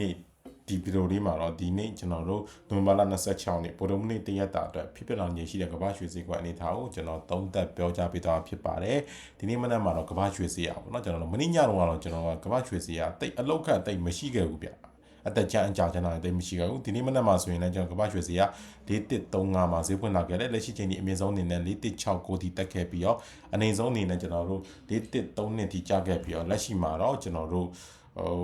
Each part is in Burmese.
နေ့ဒီဗီဒီယိုလေးမှာတော့ဒီနေ့ကျွန်တော်တို့နိုဝင်ဘာလ26နေ့ဗုဒ္ဓမနေ့တရက်တာအတွက်ဖြစ်ဖြစ်လာနေရှိတဲ့ကမ္ဘာရွှေစည်းကွက်အနေထားကိုကျွန်တော်သုံးသပ်ပြောကြားပေးသွားဖြစ်ပါတယ်ဒီနေ့မနက်မှာတော့ကမ္ဘာရွှေစည်းရပါတော့ကျွန်တော်တို့မနေ့ညတော့ကတော့ကျွန်တော်ကကမ္ဘာရွှေစည်းရတိတ်အလောက်ခတ်တိတ်မရှိခဲ့ဘူးဗျအသက်ချမ်းအကြချမ်းလာတိတ်မရှိခဲ့ဘူးဒီနေ့မနက်မှာဆိုရင်လည်းကျွန်တော်ကမ္ဘာရွှေစည်းရ4135မှာဈေးဖွင့်လာခဲ့တယ်လက်ရှိချိန်ဒီအမြင့်ဆုံးအနေနဲ့4169ထိတက်ခဲ့ပြီးတော့အနေဆုံးအနေနဲ့ကျွန်တော်တို့4132ထိကျခဲ့ပြီးတော့လက်ရှိမှာတော့ကျွန်တော်တို့ဟို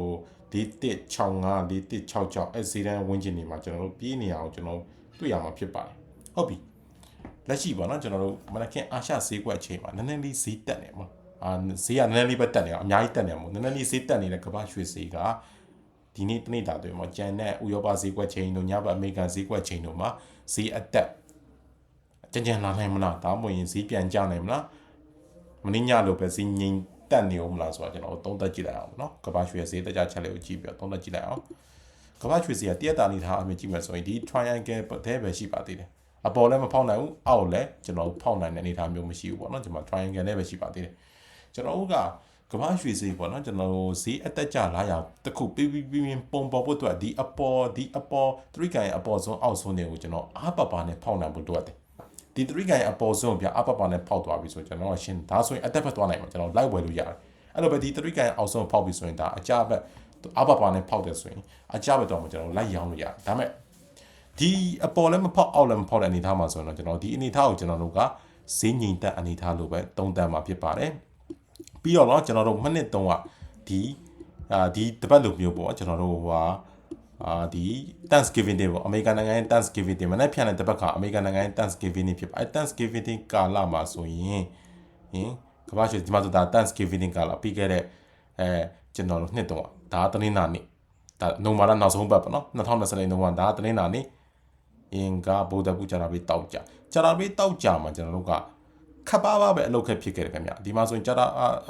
4165 4166အဲစီရန်ဝင်းကျင်နေမှာကျွန်တော်တို့ပြေးနေအောင်ကျွန်တော်တွေ့ရမှာဖြစ်ပါတယ်ဟုတ်ပြီလက်ရှိပေါ့နော်ကျွန်တော်တို့မနက်ခင်းအာရှဈေးကွက်အချိန်မှာနည်းနည်းလေးဈေးတက်နေမှာအာဈေးကနည်းနည်းလေးပဲတက်နေအောင်အများကြီးတက်နေအောင်နည်းနည်းလေးဈေးတက်နေတဲ့ကမ္ဘာရွှေဈေးကဒီနေ့တနေ့တာတွေမှာကျန်တဲ့ဥရောပဈေးကွက်ချိန်တို့ညဘက်အမေရိကန်ဈေးကွက်ချိန်တို့မှာဈေးအတက်ကြံကြံလာနိုင်မလားဒါမှမဟုတ်ရင်ဈေးပြန်ကျနိုင်မလားမင်းညလိုပဲဈေးငြိမ် တက်နေအောင်မလားဆိုတော့ကျွန်တော်သုံးသက်ကြည့်လိုက်အောင်နော်ကဘာရွှေဈေးတက်ကြချက်လေးကိုကြည့်ပြီးတော့သုံးသက်ကြည့်လိုက်အောင်ကဘာရွှေဈေးကတရက်တာနေထားအမြင်ကြည့်မယ်ဆိုရင်ဒီ triangle တည်းပဲရှိပါသေးတယ်အပေါ်လည်းမဖောက်နိုင်ဘူးအောက်လည်းကျွန်တော်ဖောက်နိုင်တဲ့အနေအထားမျိုးမရှိဘူးပေါ့နော်ကျွန်တော် triangle နဲ့ပဲရှိပါသေးတယ်ကျွန်တော်တို့ကကမ္ဘာရွှေဈေးပေါ့နော်ကျွန်တော်ဈေးအသက်ကျလာရတစ်ခုပြပြပြင်းပုံပေါ်ဖို့အတွက်ဒီအပေါ်ဒီအပေါ်3ကန်ရဲ့အပေါ်ဆုံးအောက်ဆုံးတွေကိုကျွန်တော်အားပါပါနဲ့ဖောက်နိုင်ဖို့လိုအပ်တယ် ဒီသရိကန်ရဲ့အပေါ်ဆုံးပြအားပပါနဲ့ဖောက်သွားပြီဆိုကျွန်တော်ရှင်းဒါဆိုရင်အတက်ဖက်သွားနိုင်မှာကျွန်တော်လိုက်ဝယ်လို့ရတယ်အဲ့လိုပဲဒီသရိကန်ရဲ့အောက်ဆုံးဖောက်ပြီဆိုရင်ဒါအကြဘက်အားပပါနဲ့ဖောက်တယ်ဆိုရင်အကြဘက်တော့မှကျွန်တော်လိုက်ရောင်းလို့ရတယ်ဒါမဲ့ဒီအပေါ်လည်းမဖောက်အောက်လည်းမဖောက်တဲ့အနေအထားမှာဆိုရင်တော့ကျွန်တော်ဒီအနေအထားကိုကျွန်တော်တို့ကဈေးငိမ်သက်အနေအထားလိုပဲတုံးတန်မှာဖြစ်ပါတယ်ပြီးတော့တော့ကျွန်တော်တို့မိနစ်တုံးကဒီအာဒီတပတ်လိုမျိုးပေါ့ကျွန်တော်တို့ဟိုဟာ အာဒီ Thanksgiving Day ပေါ့အမေရိကန်နိုင်ငံရဲ့ Thanksgiving Day မနေ့ဖြန်တဲ့တပတ်ကအမေရိကန်နိုင်ငံရဲ့ Thanksgiving Day ဖြစ်ပါအဲ Thanksgiving Day ကာလမှာဆိုရင်ဟင်ကမ္ဘာ့ရွှေဒီမှာဆိုဒါ Thanksgiving Day ကာလပြီးခဲ့တဲ့အဲကျွန်တော်တို့နှစ်တုံးကဒါတနင်္လာနေ့ဒါနိုမာလာနောက်ဆုံးပတ်ပေါ့နော်2020နိုမာဒါတနင်္လာနေ့အင်္ဂါဗုဒ္ဓပူဇာတာပြီးတောက်ကြဂျာတာပြီးတောက်ကြမှာကျွန်တော်တို့က ခပ်ပါပါပဲအလုပ်ခက်ဖြစ်ခဲ့တယ်ခင်ဗျဒီမှာဆိုရင်ဂျာတာ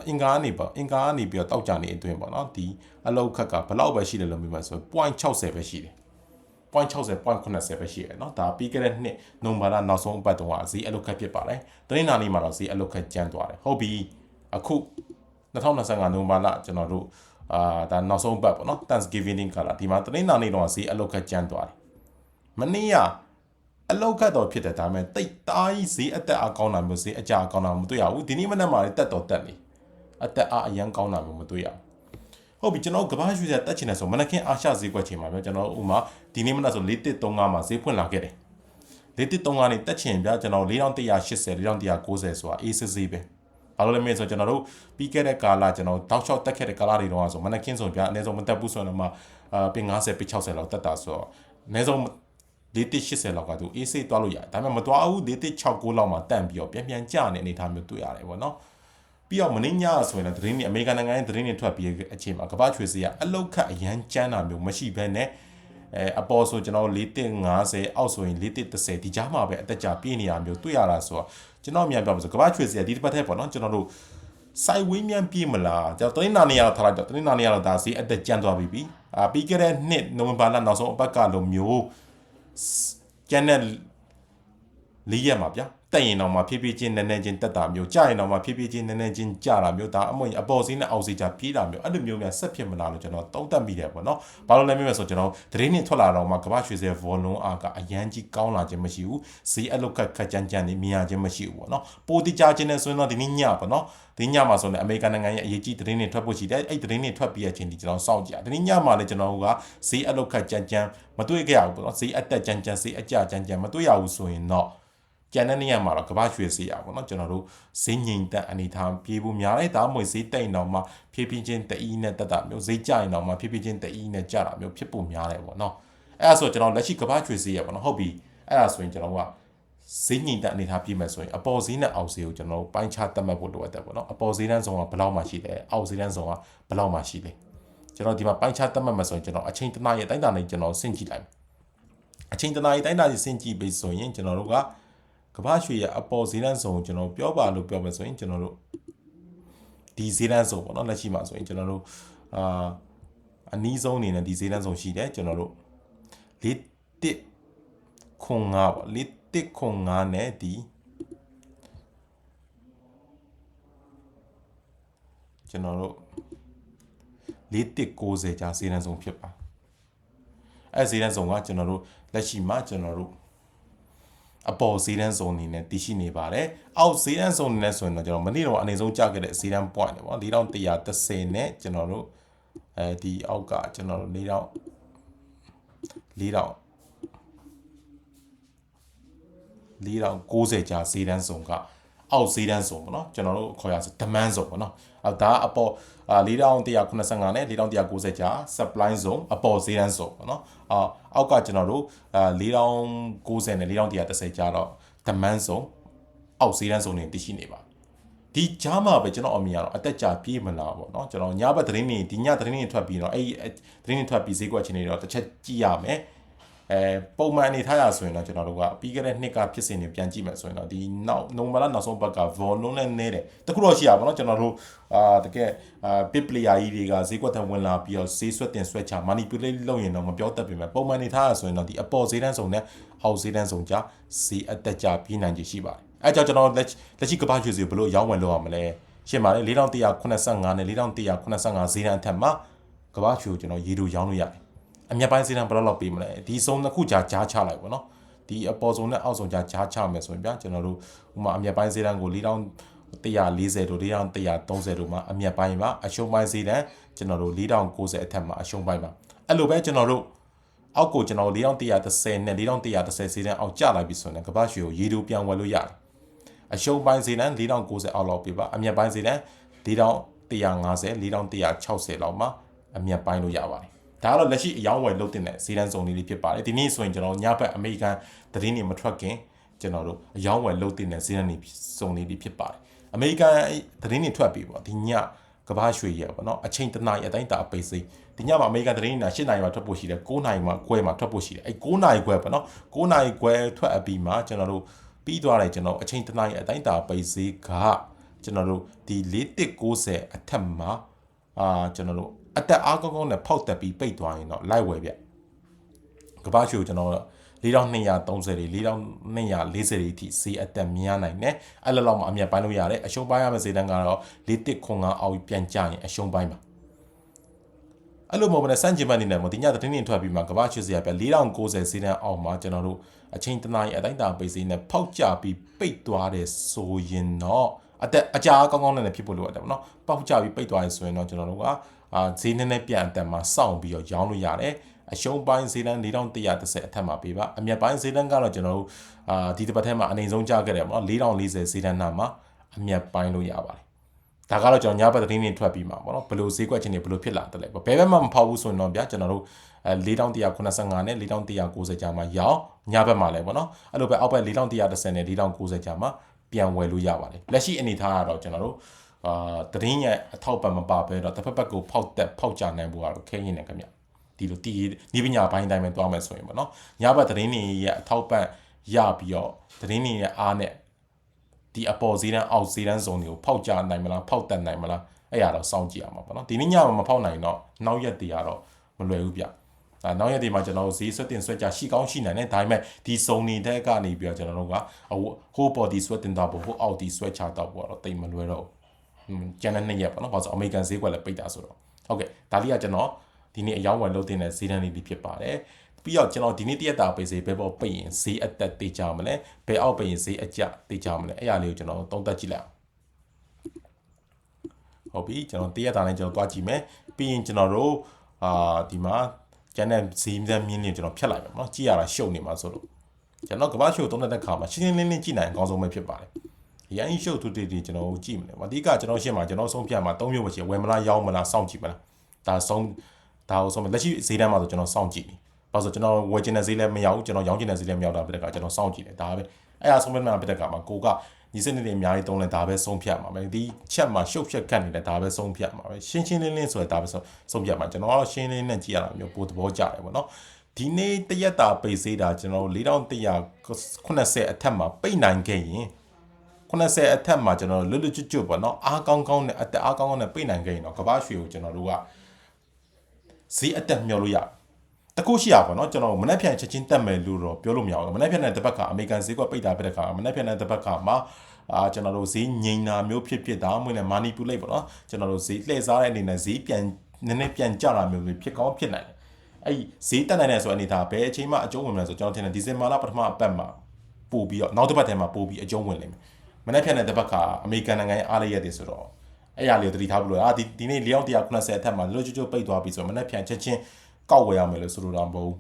အင်္ဂါကနေပေါ့အင်္ဂါကနေပြီးတော့တောက်ကြနေအတွင်းပေါ့နော်ဒီအလုပ်ခက်ကဘယ်လောက်ပဲရှိတယ်လို့မြင်မှာဆို0.60ပဲရှိတယ်0.60 0.80ပဲရှိတယ်เนาะဒါပြီးခဲ့တဲ့နှစ်နိုဝင်ဘာလနောက်ဆုံးအပတ်တုန်းကဈေးအလုတ်ခက်ဖြစ်ပါတယ်တနင်္လာနေ့မှာတော့ဈေးအလုတ်ခက်ကျန်းသွားတယ်ဟုတ်ပြီအခု2025နိုဝင်ဘာလကျွန်တော်တို့အာဒါနောက်ဆုံးပတ်ပေါ့နော် Thanksgiving ကလာဒီမှာတနင်္လာနေ့တော့ဈေးအလုတ်ခက်ကျန်းသွားတယ်မနေ့က အလောက်ခတ်တော့ဖြစ်တယ်ဒါပေမဲ့တိတ်သားကြီးဈေးအသက်အားကောင်းတာမျိုးဈေးအကြကောင်းတာမတွေ့ရဘူးဒီနေ့မနေ့မှလည်းတက်တော့တက်နေအသက်အားအရန်ကောင်းတာမျိုးမတွေ့ရဘူးဟုတ်ပြီကျွန်တော်ကဘာရွှေစက်တက်ချင်တယ်ဆိုမနက်ခင်းအာရှဈေးကွက်ချိန်မှာပဲကျွန်တော်ဥမာဒီနေ့မနက်ဆို4135မှာဈေးဖွင့်လာခဲ့တယ်4135နေတက်ချင်ပြကျွန်တော်4180 4190ဆိုတာအေးစစ်စစ်ပဲဘာလို့လဲမင်းဆိုကျွန်တော်တို့ပြီးခဲ့တဲ့ကာလကျွန်တော်တောက်လျှောက်တက်ခဲ့တဲ့ကာလတွေတော့ဆိုမနက်ခင်းဆိုပြအနည်းဆုံးမတက်ဘူးဆိုတော့မှအာပင်90ပင်60လောက်တက်တာဆိုတော့အနည်းဆုံး 4180လောက်ကသူအေးစိတ်သွားလို့ရတယ်ဒါပေမဲ့မသွားဘူး4169လောက်မှာတန့်ပြီးတော့ပြန်ပြန်ကျနေအနေထားမျိုးတွေ့ရတယ်ပေါ့နော်ပြီးတော့မင်းညဆိုရင်လည်းသတင်းတွေအမေရိကန်နိုင်ငံရဲ့သတင်းတွေထွက်ပြီးအချိန်မှာကမ္ဘာရွှေစည်းကအလောက်ခတ်အရန်ကျန်းတာမျိုးမရှိဘဲနဲ့အဲအပေါ်ဆိုကျွန်တော်4150အောက်ဆိုရင်4130ဒီကြားမှာပဲအသက်ကြာပြည့်နေတာမျိုးတွေ့ရတာဆိုတော့ကျွန်တော်မြန်ပြပါဆိုကမ္ဘာရွှေစည်းကဒီတစ်ပတ်ထဲပေါ့နော်ကျွန်တော်တို့စိုက်ဝင်းမြန်ပြေးမလားကျွန်တော်တင်းနာနေရတော့ထားလိုက်တော့တင်းနာနေရတော့ဒါစီအသက်ကျန်းသွားပြီပြီအာပြီးခဲ့တဲ့နှစ်နိုဝင်ဘာလနောက်ဆုံးအပတ်ကလိုမျိုး ကျန်တဲ့လေးရက်မှာဗျာ တက်ရင်တော့မှဖြည်းဖြည်းချင်းနည်းနည်းချင်းတက်တာမျိုးကြာရင်တော့မှဖြည်းဖြည်းချင်းနည်းနည်းချင်းကြာတာမျိုးဒါအမွင့်အပေါ်စီးနဲ့အောက်စီးကြပြေးတာမျိုးအဲ့လိုမျိုးများဆက်ဖြစ်မလားလို့ကျွန်တော်တုံးတက်မိတယ်ပေါ့နော်ဘာလို့လဲမြင်မယ်ဆိုကျွန်တော်သတင်းနဲ့ထွက်လာတော့မှကမ္ဘာရွှေစဲဗော်လုံးအားကအရန်ကြီးကောင်းလာခြင်းမရှိဘူးဈေးအလုတ်ခက်ခက်ကြမ်းကြမ်းနေမြင်ရခြင်းမရှိဘူးပေါ့နော်ပိုတိကြခြင်းနဲ့ဆိုရင်တော့ဒီနေ့ညပေါ့နော်ဒီညမှာဆိုရင်အမေရိကန်နိုင်ငံရဲ့အရေးကြီးသတင်းတွေထွက်ဖို့ရှိတယ်အဲ့သတင်းတွေထွက်ပြီးတဲ့အချိန်ဒီကျွန်တော်စောင့်ကြည့်ဒီနေ့ညမှာလည်းကျွန်တော်ကဈေးအလုတ်ခက်ကြမ်းကြမ်းမတွေ့ခဲ့ရဘူးပေါ့နော်ဈေးအတက်ကြမ်းကြမ်းဈေးအကျကြမ်းကြမ်းမတွေ့ရဘူးဆိုရင်တော့ ကျန်တဲ့နေရာမှာတော့ကဘာရွှေစီရပါတော့ကျွန်တော်တို့ဈေးငိမ်တက်အနေထားပြေးဖို့များတယ်ဒါမှမဟုတ်ဈေးတိတ်တော့မှဖြည်းဖြည်းချင်းတအီးနဲ့တက်တာမျိုးဈေးကျရင်တော့မှဖြည်းဖြည်းချင်းတအီးနဲ့ကျတာမျိုးဖြစ်ဖို့များတယ်ပေါ့နော်အဲ့ဒါဆိုကျွန်တော်လက်ရှိကဘာရွှေစီရပါတော့ဟုတ်ပြီအဲ့ဒါဆိုရင်ကျွန်တော်ကဈေးငိမ်တက်အနေထားပြေးမယ်ဆိုရင်အပေါ်ဈေးနဲ့အောက်ဈေးကိုကျွန်တော်ပိုင်းခြားသတ်မှတ်ဖို့လိုအပ်တယ်ပေါ့နော်အပေါ်ဈေးတန်းဆောင်ကဘယ်လောက်မှရှိတယ်အောက်ဈေးတန်းဆောင်ကဘယ်လောက်မှရှိတယ်ကျွန်တော်ဒီမှာပိုင်းခြားသတ်မှတ်မယ်ဆိုရင်ကျွန်တော်အချိန်တနားရဲ့တိုင်းတာနဲ့ကျွန်တော်ဆင့်ကြည့်လိုက်အချိန်တနားရဲ့တိုင်းတာကြီးဆင့်ကြည့်ပြီးဆိုရင်ကျွန်တော်တို့က ကမ္ဘာရွှေရဲ့အပေါ်ဈေးတန်းဆောင်ကျွန်တော်ပြောပါလို့ပြောမယ်ဆိုရင်ကျွန်တော်တို့ဒီဈေးတန်းဆောင်ပေါ့နော်လက်ရှိမှာဆိုရင်ကျွန်တော်တို့အာအနည်းဆုံးအနေနဲ့ဒီဈေးတန်းဆောင်ရှိတယ်ကျွန်တော်တို့လေးတစ်ခွန်ငါပေါ့လေးတစ်ခွန်ငါနဲ့ဒီကျွန်တော်တို့လေးတစ်60ကြာဈေးတန်းဆောင်ဖြစ်ပါအဲဈေးတန်းစုံကကျွန်တော်တို့လက်ရှိမှာကျွန်တော်တို့ အပေါ်ဈေးတန်းစုံအနေနဲ့တည်ရှိနေပါတယ်အောက်ဈေးတန်းစုံအနေနဲ့ဆိုရင်တော့ကျွန်တော်မနေ့တော့အနေဆုံးကြခဲ့တဲ့ဈေးတန်း point တွေပေါ့4130နဲ့ကျွန်တော်တို့အဲဒီအောက်ကကျွန်တော်တို့4000 4000 4090ကြာဈေးတန်းစုံက အောက်ဈေးတန်းဇုံပေါ့နော်ကျွန်တော်တို့ခေါ်ရဆိုဒမန်းဇုံပေါ့နော်အဲဒါအပေါ်4195နဲ့4190ကြား supply zone အပေါ်ဈေးတန်းဇုံပေါ့နော်အောက်အောက်ကကျွန်တော်တို့4090နဲ့4130ကြားတော့ demand zone အောက်ဈေးတန်းဇုံတွေတရှိနေပါဒီကြားမှာပဲကျွန်တော်အမြင်ကတော့အသက်ကြာပြေးမလားပေါ့နော်ကျွန်တော်ညဘက်သတင်းတွေဒီညသတင်းတွေထွက်ပြီးတော့အဲ့သတင်းတွေထွက်ပြီးဈေးကွက်ချင်းတွေတော့တစ်ချက်ကြည့်ရမယ် အဲပုံမှန်အနေထားရဆိုရင်တော့ကျွန်တော်တို့ကပြီးခဲ့တဲ့နှစ်ကဖြစ်စဉ်တွေပြန်ကြည့်မယ်ဆိုရင်တော့ဒီနောက်နိုဝင်ဘာလနောက်ဆုံးပတ်က volume နဲ့နေတယ်တခုတော့ရှိရပါတော့ကျွန်တော်တို့အာတကယ်အာ big player ကြီးတွေကဈေးကွက်ထက်ဝင်လာပြီးတော့ဈေးဆွတ်တင်ဆွဲချ manipulate လုပ်ရင်တော့မပြောတတ်ပြင်မဲ့ပုံမှန်အနေထားရဆိုရင်တော့ဒီအပေါ်ဈေးတန်းစုံနဲ့အောက်ဈေးတန်းစုံကြားဈေးအတက်ကြပြေးနိုင်ခြေရှိပါတယ်အဲကြောင့်ကျွန်တော်လက်လက်ရှိကမ္ဘာရွှေစီဘယ်လိုရောင်းဝယ်လုပ်ရမလဲရှင်းပါလေ4185နဲ့4185ဈေးတန်းအထက်မှာကမ္ဘာရွှေကိုကျွန်တော်ရေတူရောင်းလို့ရတယ် အမြတ်ပိုင်းဈေးတန်းဘယ်လောက်လောက်ပေးမလဲဒီစုံတစ်ခုကြားကြားချလိုက်ပေါ့နော်ဒီအပေါ်ဆုံးနဲ့အောက်ဆုံးကြားကြားချမယ်ဆိုရင်ဗျာကျွန်တော်တို့ဥမာအမြတ်ပိုင်းဈေးတန်းကို4140တို့4130တို့မှာအမြတ်ပိုင်းမှာအရှုံးပိုင်းဈေးတန်းကျွန်တော်တို့4090အထက်မှာအရှုံးပိုင်းမှာအဲ့လိုပဲကျွန်တော်တို့အောက်ကိုကျွန်တော်4130နဲ့4130ဈေးတန်းအောက်ကျလိုက်ပြီဆိုရင်ကမ္ဘာရွှေကိုရေတူပြန်ဝယ်လို့ရတယ်အရှုံးပိုင်းဈေးတန်း4090အောက်လောက်ပြပါအမြတ်ပိုင်းဈေးတန်း4150 4160လောက်မှာအမြတ်ပိုင်းလို့ရပါတယ် ဒါကတော့လက်ရှိအယောင်းဝယ်လုပ်တဲ့ဈေးတန်းစုံလေးဖြစ်ပါတယ်ဒီနေ့ဆိုရင်ကျွန်တော်ညဘက်အမေရိကန်သတင်းတွေမထွက်ခင်ကျွန်တော်တို့အယောင်းဝယ်လုပ်တဲ့ဈေးတန်းတွေစုံလေးဖြစ်ပါတယ်အမေရိကန်သတင်းတွေထွက်ပြီပေါ့ဒီညကဘာရွှေရပေါ့နော်အချိန်တနာရီအတိုင်းတာအပိတ်စိဒီညမှာအမေရိကန်သတင်းတွေ၈နာရီမှာထွက်ဖို့ရှိတယ်9နာရီမှာခွဲမှာထွက်ဖို့ရှိတယ်အဲ9နာရီခွဲပေါ့နော်9နာရီခွဲထွက်အပြီးမှာကျွန်တော်တို့ပြီးသွားတယ်ကျွန်တော်အချိန်တနာရီအတိုင်းတာပိတ်စေးကကျွန်တော်တို့ဒီ4190အထက်မှာအာကျွန်တော်တို့ အတက်အားကောင်းကောင်းနဲ့ဖောက်တက်ပြီးပိတ်သွားရင်တော့လိုက်ဝယ်ဗျကဘာရှိကိုကျွန်တော်4230တွေ4240တွေအထိဈေးအတက်များနိုင်တယ်အဲ့လိုလောက်မှအမြတ်ပိုင်းလို့ရတယ်အရှုံးပိုင်းရမယ့်ဈေးတန်းကတော့4195အောက်ပြန်ကျရင်အရှုံးပိုင်းပါအဲ့လိုမဟုတ်ဘဲနဲ့စန့်ကျင်ဘက်အနေနဲ့မဒီညသတင်းတွေထွက်ပြီးမှကမ္ဘာ့ချစ်စရာပြ4090ဈေးတန်းအောက်မှာကျွန်တော်တို့အချိန်တနားရီအတိုင်းတာပိတ်ဈေးနဲ့ဖောက်ကြပြီးပိတ်သွားတယ်ဆိုရင်တော့အတက်အကြာကောင်းကောင်းနဲ့ဖြစ်ဖို့လိုအပ်တယ်ပေါ့နော်ပေါက်ကြပြီးပိတ်သွားရင်ဆိုရင်တော့ကျွန်တော်တို့က အာဈေးနည်းနည်းပြန်အတက်မှာစောင့်ပြီးတော့ရောင်းလို့ရတယ်အရှုံးပိုင်းဈေးတန်း4130အထက်မှာပေးပါအမြတ်ပိုင်းဈေးတန်းကတော့ကျွန်တော်တို့အာဒီတစ်ပတ်ထဲမှာအနေဆုံးကြခဲ့တယ်ပေါ့နော်4040ဈေးတန်းနာမှာအမြတ်ပိုင်းလို့ရပါတယ်ဒါကတော့ကျွန်တော်ညဘက်သတင်းတွေထွက်ပြီးမှာပေါ့နော်ဘယ်လိုဈေးကွက်ချင်းတွေဘယ်လိုဖြစ်လာတယ်လဲဘယ်ဘက်မှမဖောက်ဘူးဆိုရင်တော့ဗျာကျွန်တော်တို့အဲ4185နဲ့4190ကြာမှာရောင်းညဘက်မှာလဲပေါ့နော်အဲ့လိုပဲအောက်ဘက်4130နဲ့4090ကြာမှာပြန်ဝယ်လို့ရပါတယ်လက်ရှိအနေထားကတော့ကျွန်တော်တို့ အာသတင်းရဲ့အထောက်ပံ့မပါဘဲတော့တစ်ဖက်ဘက်ကိုဖောက်တက်ဖောက်ကြနိုင်ဖို့ကတော့ခဲရင်နေခင်ဗျဒီလိုတီးနီးပညာဘိုင်းတိုင်းပဲတွားမယ်ဆိုရင်ပေါ့နော်ညဘက်သတင်းတွေရဲ့အထောက်ပံ့ရပြီးတော့သတင်းတွေရဲ့အားနဲ့ဒီအပေါ်ဈေးတန်းအောက်ဈေးတန်းဇုံတွေကိုဖောက်ကြနိုင်မလားဖောက်တက်နိုင်မလားအဲ့ရတော့စောင့်ကြည့်ရမှာပေါ့နော်ဒီနေ့ညမှာမဖောက်နိုင်တော့နောက်ရက်တွေကတော့မလွယ်ဘူးဗျအဲနောက်ရက်ဒီမှာကျွန်တော်တို့ဈေးဆွတ်တင်ဆွတ်ကြရှိကောင်းရှိနိုင်တယ်ဒါပေမဲ့ဒီစုံနေတဲ့ကနေပြီးတော့ကျွန်တော်တို့ကဟိုးပေါ်ဒီဆွတ်တင်တော့ဖို့ဟိုအောက်ဒီဆွဲချတော့ဖို့တော့တိတ်မလွယ်တော့ဘူး ကျန်တဲ့နှစ်ရက်ပေါ့နော်ဘာလို့အမေရိကန်ဈေးကွက်လည်းပိတ်တာဆိုတော့ဟုတ်ကဲ့ဒါလေးကကျွန်တော်ဒီနေ့အယောင်းဝယ်လုပ်တင်တဲ့ဈေးတန်းလေးဖြစ်ပါတယ်ပြီးတော့ကျွန်တော်ဒီနေ့တရက်တာပိတ်ဈေးဘယ်ပေါ်ပိတ်ရင်ဈေးအတက်တေးကြမလဲဘယ်အောက်ပိတ်ရင်ဈေးအကျတေးကြမလဲအဲ့အရာလေးကိုကျွန်တော်သုံးသပ်ကြည့်လိုက်အောင်ဟုတ်ပြီကျွန်တော်တရက်တာနဲ့ကျွန်တော်တွားကြည့်မယ်ပြီးရင်ကျွန်တော်တို့အာဒီမှာကျန်တဲ့ဈေးမြန်းမြင်းလေးကျွန်တော်ဖြတ်လိုက်မယ်နော်ကြည့်ရတာရှုပ်နေမှာဆိုလို့ကျွန်တော်ကမ္ဘာရှုပ်သုံးတဲ့ခါမှာရှင်းရှင်းလင်းလင်းကြည့်နိုင်အကောင်းဆုံးပဲဖြစ်ပါတယ် ရန်ရှုပ်သူတေတီကျွန်တော်ကြည့်မလဲအဓိကကျွန်တော်ရှင်းမှာကျွန်တော်ဆုံးဖြတ်မှာ၃မျိုးပဲရှိဝယ်မလားရောင်းမလားစောင့်ကြည့်မလားဒါဆုံးဒါကိုဆုံးလက်ရှိဈေးတန်းမှာဆိုကျွန်တော်စောင့်ကြည့်နေဘာလို့ဆိုကျွန်တော်ဝယ်ချင်တဲ့ဈေးလည်းမရောက်ဘူးကျွန်တော်ရောင်းချင်တဲ့ဈေးလည်းမရောက်တာပြတဲ့ကကျွန်တော်စောင့်ကြည့်တယ်ဒါပဲအဲ့ဒါဆုံးဖြတ်မှပြတဲ့ကမှာကိုကညီစနစ်တွေအများကြီးသုံးလဲဒါပဲဆုံးဖြတ်မှာပဲဒီချက်မှာရှုပ်ဖြတ်ခတ်နေလဲဒါပဲဆုံးဖြတ်မှာပဲရှင်းရှင်းလင်းလင်းဆိုရင်ဒါပဲဆုံးဖြတ်မှာကျွန်တော်ကတော့ရှင်းလင်းနဲ့ကြည့်ရတာမျိုးပိုသဘောကျတယ်ပေါ့နော်ဒီနေ့တရက်တာပိတ်စေးတာကျွန်တော်4180အထက်မှာပိတ်နိုင်ခဲ့ရင် 80အထက်မှာကျွန်တော်လွတ်လွတ်ကျွတ်ကျွတ်ပေါ့နော်အားကောင်းကောင်းနဲ့အတက်အားကောင်းကောင်းနဲ့ပိတ်နိုင်ခဲ့ရင်တော့ကဘာရွှေကိုကျွန်တော်တို့ကဈေးအတက်မျှော်လို့ရတခုရှိရပါတော့ကျွန်တော်မနေ့ပြန်ချက်ချင်းတက်မယ်လို့တော့ပြောလို့မရဘူးမနေ့ပြန်တဲ့တစ်ပတ်ကအမေရိကန်ဈေးကွက်ပိတ်တာပြတဲ့ခါမနေ့ပြန်တဲ့တစ်ပတ်ကမှာအာကျွန်တော်တို့ဈေးငိန်တာမျိုးဖြစ်ဖြစ်ဒါမှမဟုတ်လည်း manipulate ပေါ့နော်ကျွန်တော်တို့ဈေးလှည့်စားတဲ့အနေနဲ့ဈေးပြန်နည်းနည်းပြန်ကျတာမျိုးဖြစ်ကောင်းဖြစ်နိုင်တယ်အဲ့ဈေးတက်နိုင်တယ်ဆိုတဲ့အနေထားဘယ်အချိန်မှအကျုံးဝင်မလဲဆိုကျွန်တော်ထင်တယ်ဒီဇင်ဘာလပထမအပတ်မှာပို့ပြီးတော့နောက်တစ်ပတ်ထဲမှာပို့ပြီးအကျုံးဝင်လိမ့်မယ်မ နေ့ဖြန်တဲ့တစ်ပတ်ကအမေရိကန်နိုင်ငံရဲ့အားရရက်တွေဆိုတော့အဲ့ရလေးကိုတတိထားဖို့လို့အာဒီဒီနေ့လျောက်190အထက်မှာလွတ်ကျွတ်ပိတ်သွားပြီဆိုတော့မနေ့ဖြန်ချက်ချင်းကောက်ဝယ်ရမယ်လို့ဆိုလိုတာမဟုတ်ဘူး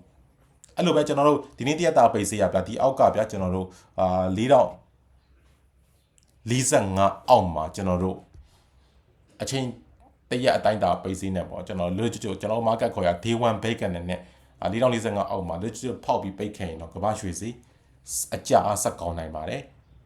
အဲ့လိုပဲကျွန်တော်တို့ဒီနေ့တရက်တာပိတ်စေးရပြဒီအောက်ကပြကျွန်တော်တို့အာ၄တော့45အောက်မှာကျွန်တော်တို့အချိန်တရက်အတိုင်းတာပိတ်စေးနေပေါ့ကျွန်တော်လွတ်ကျွတ်ကျွန်တော် market ခေါ်ရ day 1 bacon နဲ့445အောက်မှာလွတ်ကျွတ်ဖောက်ပြီးပိတ်ခဲ့ရင်တော့ကမ္ဘာရွှေစီအကြအားဆက်ကောင်းနိုင်ပါတယ်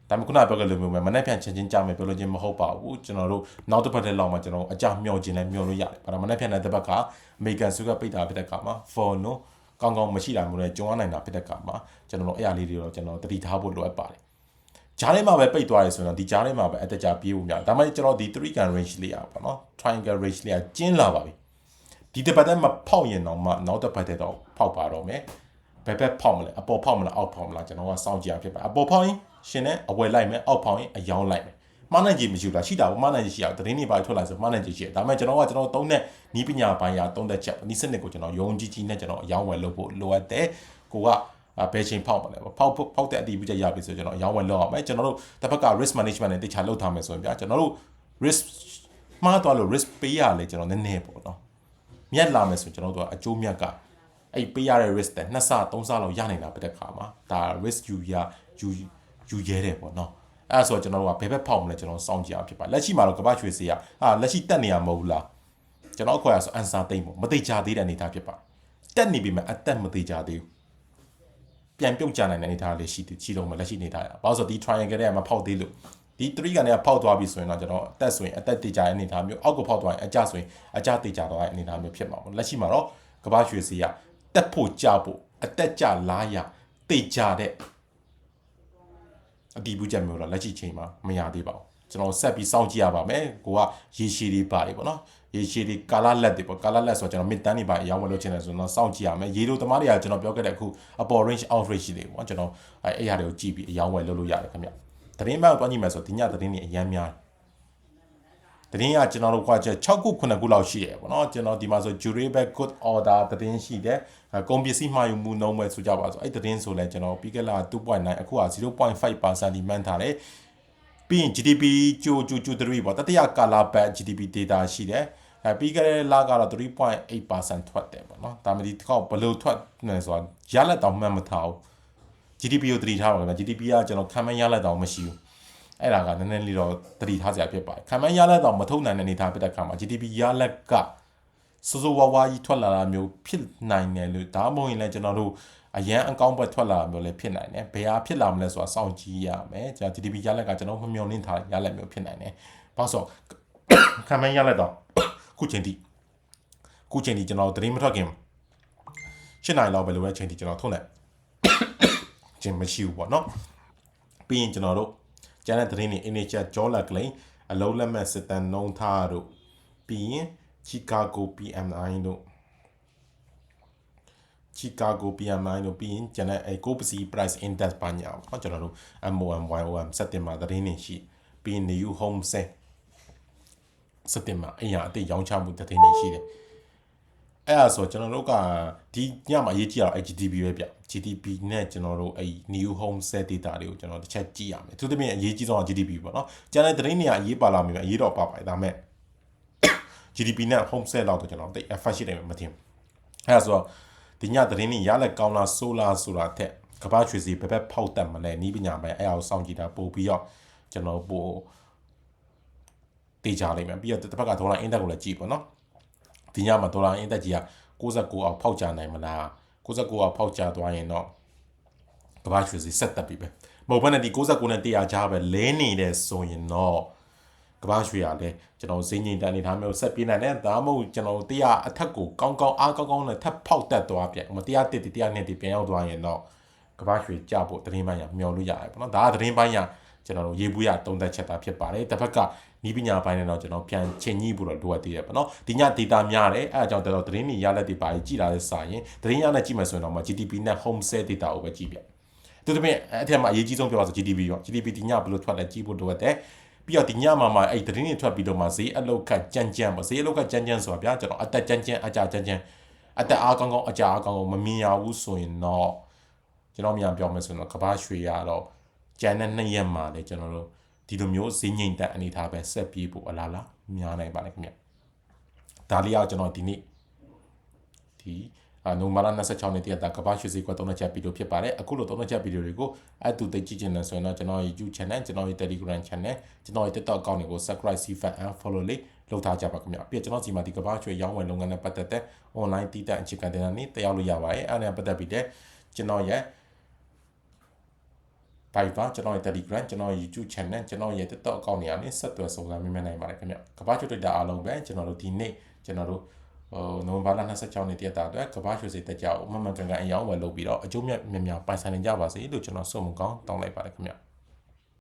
ဒါပေမဲ့ခုနပြောခဲ့လို့မျိုးပဲမနေ့ပြန်ချင်းချင်းကြမယ်ပြောလို့ချင်းမဟုတ်ပါဘူးကျွန်တော်တို့နောက်တစ်ပတ်တည်းလောက်မှကျွန်တော်အကြမျောခြင်းလည်းမျောလို့ရတယ်ဘာလို့မနေ့ပြန်တဲ့တစ်ပတ်ကအမေရိကန်စုကပိတ်တာဖြစ်တဲ့အခါမှာ for no ကောင်းကောင်းမရှိတာမျိုးနဲ့ကြုံရနိုင်တာဖြစ်တဲ့အခါမှာကျွန်တော်တို့အဲ့အရာလေးတွေတော့ကျွန်တော်တတိထားဖို့လိုအပ်ပါတယ်ဂျားထဲမှာပဲပိတ်သွားရဆိုရင်ဒီဂျားထဲမှာပဲအတကြပြေးဖို့များဒါမှမဟုတ်ကျွန်တော်ဒီ3 can range လေးอ่ะပေါ့နော် triangle range လေးอ่ะကျင်းလာပါပြီဒီတစ်ပတ်တည်းမှာဖောက်ရင်တော့မှနောက်တစ်ပတ်တည်းတော့ဖောက်ပါတော့မယ်ဘယ်ဘက်ဖောက်မလဲအပေါ်ဖောက်မလားအောက်ဖောက်မလားကျွန်တော်ကစောင့်ကြည့်ရဖြစ်ပါအပေါ်ဖောက်ရင် ရှင်နဲ့အဝယ်လိုက်မယ်အောက်ဖောက်ရင်အယောင်းလိုက်မယ်မှားနိုင်ကြီးမရှိဘူးလားရှိတာပေါ့မှားနိုင်ကြီးရှိအောင်သတင်းတွေပါထွက်လာဆိုမှားနိုင်ကြီးရှိတယ်ဒါပေမဲ့ကျွန်တော်ကကျွန်တော်သုံးတဲ့နီးပညာပိုင်းရာသုံးတဲ့ချက်နီးစနစ်ကိုကျွန်တော်ယုံကြည်ကြည်နဲ့ကျွန်တော်အယောင်းဝယ်လုပ်ဖို့လိုအပ်တယ်ကိုကဘယ်ချိန်ဖောက်မလဲဖောက်ဖောက်တဲ့အတီးပြချက်ရပြီဆိုကျွန်တော်အယောင်းဝယ်လုပ်အောင်မယ်ကျွန်တော်တို့တစ်ဖက်က risk management နဲ့တခြားလုပ်ထားမယ်ဆိုရင်ဗျာကျွန်တော်တို့ risk မှားသွားလို့ risk ပေးရလေကျွန်တော်နည်းနည်းပေါ့နော်မြက်လာမယ်ဆိုကျွန်တော်တို့ကအကျိုးမြတ်ကအဲ့ပေးရတဲ့ risk တဲ့နှစ်ဆသုံးဆလောက်ရနိုင်တာပြတဲ့ခါမှာဒါ risk ယူရယူ ယူရဲတယ်ပေါ့နော်အဲ့ဒါဆိုကျွန်တော်တို့ကဘယ်ဘက်ဖောက်မလဲကျွန်တော်စောင့်ကြည့်အောင်ဖြစ်ပါလက်ရှိမှာတော့ကမ္ဘာရွှေစီကအာလက်ရှိတက်နေရမဟုတ်ဘူးလားကျွန်တော်အခွင့်အဆိုအန်စာသိမ့်ပေါ့မသိကြသေးတဲ့အနေအထားဖြစ်ပါတက်နေပြီမဲ့အသက်မသိကြသေးဘူးပြန်ပြုတ်ကြနိုင်တဲ့အနေအထားလေးရှိရှိတော့မလက်ရှိအနေအထားရဘာလို့ဆိုဒီ triangle တွေကမဖောက်သေးလို့ဒီ3ကနေဖောက်သွားပြီဆိုရင်တော့ကျွန်တော်အသက်ဆိုရင်အသက်တေချာတဲ့အနေအထားမျိုးအောက်ကိုဖောက်သွားရင်အကြဆိုရင်အကြတေချာသွားတဲ့အနေအထားမျိုးဖြစ်မှာပေါ့လက်ရှိမှာတော့ကမ္ဘာရွှေစီကတက်ဖို့ကြဖို့အသက်ကြလားရတေချာတဲ့ အတီးဘူးချက်မျိုးတော့လက်ရှိချိန်မှာမရသေးပါဘူးကျွန်တော်ဆက်ပြီးစောင့်ကြည့်ရပါမယ်ကိုကရေရှည်တွေပါတယ်ပေါ့နော်ရေရှည်တွေကာလာလက်တွေပေါ့ကာလာလက်ဆိုတော့ကျွန်တော်မစ်တန်းတွေပါအရောင်းဝယ်လုပ်ချင်တယ်ဆိုတော့စောင့်ကြည့်ရမယ်ရေလိုသမားတွေကကျွန်တော်ပြောခဲ့တဲ့အခုအပေါ် range out range တွေပေါ့ကျွန်တော်အဲအဲ့ဟာတွေကိုကြည့်ပြီးအရောင်းဝယ်လုပ်လို့ရတယ်ခင်ဗျသတင်းမှန်ကိုတွားကြည့်မယ်ဆိုဒီညသတင်းတွေအများများ သတင်းကကျွန်တော်တို့က6ခု9ခုလောက်ရှိတယ်ပေါ့နော်ကျွန်တော်ဒီမှာဆို durable good order သတင်းရှိတယ်ကုန်ပစ္စည်းမှာယူမှုနှုန်းပဲဆိုကြပါဆိုအဲ့သတင်းဆိုလဲကျွန်တော်ပြီးခဲ့လာ2.9အခုက0.5%ဒီမှန်းထားတယ်ပြီးရင် GDP ကြိုကြိုကြို3ပေါ့တတိယကာလပတ် GDP data ရှိတယ်အဲပြီးခဲ့တဲ့လကတော့3.8%ထွက်တယ်ပေါ့နော်ဒါမှဒီတစ်ခေါက်ဘယ်လိုထွက်နေဆိုတာရလက်တောင်မှတ်မထားဘူး GDP ကိုတတိထားပါခင်ဗျာ GDP ကကျွန်တော်ခံမှန်းရလက်တောင်မရှိဘူး အဲ့ဒါကနည်းနည်းလေးတော့တတိထားစရာဖြစ်ပါတယ်ခံမှန်းရလက်တောင်မထုတ်နိုင်တဲ့အနေအထားဖြစ်တဲ့အခါမှာ GDP ရလက်ကစိုးစိုးဝါးဝါးကြီးထွက်လာတာမျိုးဖြစ်နိုင်တယ်လို့ဒါမှမဟုတ်ရင်လည်းကျွန်တော်တို့အရန်အကောင့်ဘက်ထွက်လာတာမျိုးလည်းဖြစ်နိုင်တယ်ဘယ်ဟာဖြစ်လာမလဲဆိုတာစောင့်ကြည့်ရမယ်ကျွန်တော် GDP ရလက်ကကျွန်တော်မမျှော်လင့်ထားရလက်မျိုးဖြစ်နိုင်တယ်ဘာလို့ခံမှန်းရလက်တော့ခုချိန်ထိခုချိန်ထိကျွန်တော်သတင်းမထွက်ခင်ရှင်းနိုင်လောက်ပဲလိုတဲ့ချိန်ထိကျွန်တော်ထုတ်နိုင်ခြင်းမရှိဘူးပေါ့နော်ပြီးရင်ကျွန်တော်တို့ ကျန်တဲ့သတင်းတွေ NHS ဂျောလက်ကလိန်အလုံးလက်မဲ့စစ်တမ်းနှုံးထားတို့ပြီးရင် Chicago PMI တို့ Chicago PMI တို့ပြီးရင်ကျန်တဲ့အဲကိုပစီ price index ပါညာပေါ့ကျွန်တော်တို့ MOM YOM စက်တင်ဘာသတင်းတွေရှိပြီးရင် new home sale စက်တင်ဘာအရာအသေးရောင်းချမှုသတင်းတွေရှိတယ် အဲ့ဒါဆိုကျွန်တော်တို့ကဒီညမှာအရေးကြီးတာ GDP ပဲဗျ GDP နဲ့ကျွန်တော်တို့အဲ့ new home set data တွေကိုကျွန်တော်တစ်ချက်ကြည့်ရမယ်သူတမင်အရေးကြီးဆုံးက GDP ပေါ့နော်ကျန်တဲ့သတင်းတွေကအရေးပါလာမယ်အရေးတော့ပါပါတယ်ဒါပေမဲ့ GDP နဲ့ home set လောက်တော့ကျွန်တော်တိတ် effect ရှိတယ်မထင်အဲ့ဒါဆိုတော့ဒီညသတင်းတွေရလက်ကောင်းလားဆိုးလားဆိုတာထက်ကဘာရွှေစီဘက်ဘက်ဖောက်တက်မလဲနီးပညာပိုင်းအဲ့အအောင်စောင့်ကြည့်တာပို့ပြီးတော့ကျွန်တော်ပို့တေးကြလိမ့်မယ်ပြီးတော့တစ်ဖက်ကဒေါ်လာအင်တက်ကိုလည်းကြည့်ပေါ့နော် ဒီညမှာဒေါ်လာအင်တက်ကြီးက69အောင်ဖောက်ကြနိုင်မလား69အောင်ဖောက်ကြသွားရင်တော့ကဘာရွှေစီဆက်တက်ပြီပဲမဟုတ်ဘဲနဲ့ဒီ69နဲ့100ကြားပဲလဲနေတဲ့ဆိုရင်တော့ကဘာရွှေရလဲကျွန်တော်ဈေးငိမ်တန်နေထားမျိုးဆက်ပြေးနိုင်တယ်ဒါမှမဟုတ်ကျွန်တော်100အထက်ကိုကောင်းကောင်းအားကောင်းကောင်းနဲ့ထပ်ဖောက်တက်သွားပြန်မ100တက်100နဲ့ပြန်ရောက်သွားရင်တော့ကဘာရွှေကြဖို့သတင်းပိုင်းရမျောလို့ရတယ်ပေါ့နော်ဒါကသတင်းပိုင်းရကျွန်တော်တို့ရေဘူးရတုံးသက်ချက်တာဖြစ်ပါတယ်တစ်ဖက်က နီးပညာပိုင်းနဲ့တော့ကျွန်တော်ပြန်ချိန်ညှိဖို့တော့လိုအပ်သေးတယ်ပေါ့နော်ဒီည data များတယ်အဲအကြောင်းတော့သတင်းတွေရလက်တွေပါကြည့်လာတဲ့စာရင်သတင်းရနဲ့ကြည့်မယ်ဆိုရင်တော့ GDP နဲ့ home sale data ကိုပဲကြည့်ပြသူတို့ပြင်အဲ့ထက်မှာအရေးကြီးဆုံးပြောပါဆို GDP ရော GDP ဒီညဘယ်လိုထွက်လဲကြည့်ဖို့လိုအပ်တယ်ပြီးတော့ဒီညမှာမှအဲ့သတင်းတွေထွက်ပြီးတော့မှဈေးအလုတ်ခတ်ကြမ်းကြမ်းပေါ့ဈေးအလုတ်ခတ်ကြမ်းကြမ်းဆိုတာဗျာကျွန်တော်အတက်ကြမ်းကြမ်းအကြကြမ်းကြမ်းအသက်အားကောင်းကောင်းအကြာအားကောင်းကောင်းမမြင်ရဘူးဆိုရင်တော့ကျွန်တော်မြန်ပြောမယ်ဆိုရင်တော့ကဘာရွှေရတော့ကျန်တဲ့နှစ်ရက်မှာလေကျွန်တော်တို့ ဒီလိုမျိုးဈေးငိမ့်တက်အနေထားပဲဆက်ပြေးဖို့အလားလားများနိုင်ပါလေခင်ဗျဒါလေးအောင်ကျွန်တော်ဒီနေ့ဒီအာနိုမာလာ26နှစ်တည်းတာကဘာရွှေစီကွာသုံးချက်ဗီဒီယိုဖြစ်ပါတယ်အခုလိုသုံးချက်ဗီဒီယိုတွေကိုအတူသိကြည့်ချင်တယ်ဆိုရင်တော့ကျွန်တော်ရဲ့ YouTube channel ကျွန်တော်ရဲ့ Telegram channel ကျွန်တော်ရဲ့ TikTok account တွေကို subscribe see fan and follow လေးလုပ်ထားကြပါခင်ဗျပြီးတော့ကျွန်တော်စီမှာဒီကဘာရွှေရောင်းဝယ်လုပ်ငန်းနဲ့ပတ်သက်တဲ့ online တည်တဲ့အခြေခံတင်တာနေတက်ရောက်လို့ရပါတယ်အဲ့ဒါနဲ့ပတ်သက်ပြီးတဲ့ကျွန်တော်ရဲ့ Viber ကျွန်တော်ရဲ့ Telegram ကျွန်တော်ရဲ့ YouTube channel ကျွန်တော်ရဲ့ TikTok account တွေကနေဆက်သွယ်စုံစမ်းမြင်နိုင်ပါတယ်ခင်ဗျကဘာကျွတ်တာအားလုံးပဲကျွန်တော်တို့ဒီနေ့ကျွန်တော်တို့ဟိုနိုဝင်ဘာလ26ရက်နေ့တရက်တာအတွက်ကဘာရွှေစိတ်တက်ကြအောင်မမှန်ကန်ကန်အယောင်းဝယ်လုပ်ပြီးတော့အကျိုးမြတ်များများပိုင်ဆိုင်နိုင်ကြပါစေလို့ကျွန်တော်ဆုမကောင်းတောင်းလိုက်ပါတယ်ခင်ဗျ